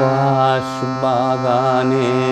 বাস বাগানে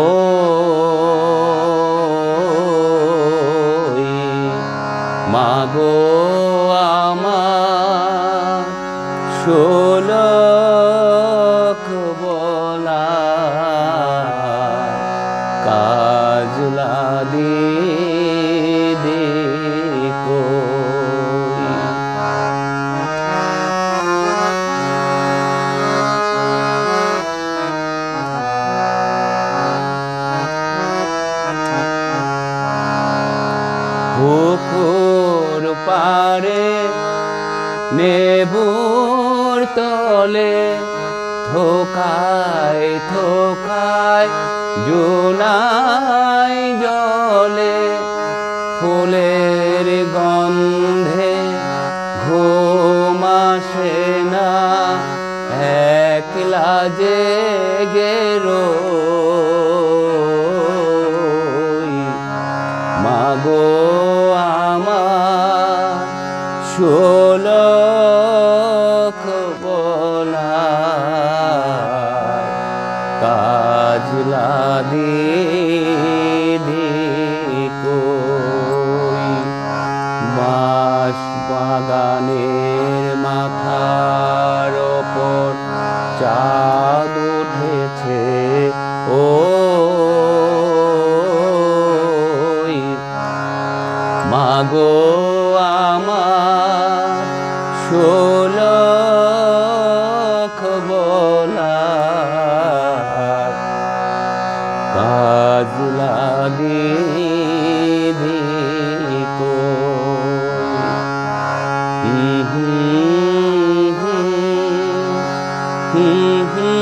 কাজলা দিয়ে দেখো পুকুর পারে নেবুর তলে থোকায় থোকায় জুনাই আসে না একলা জেগে রই। মাগো আমার বলা কাজলা বাগানের চাঁদ উঠেছে। ও মাগো আমার বলা কাজলা দিকো Mm-hmm.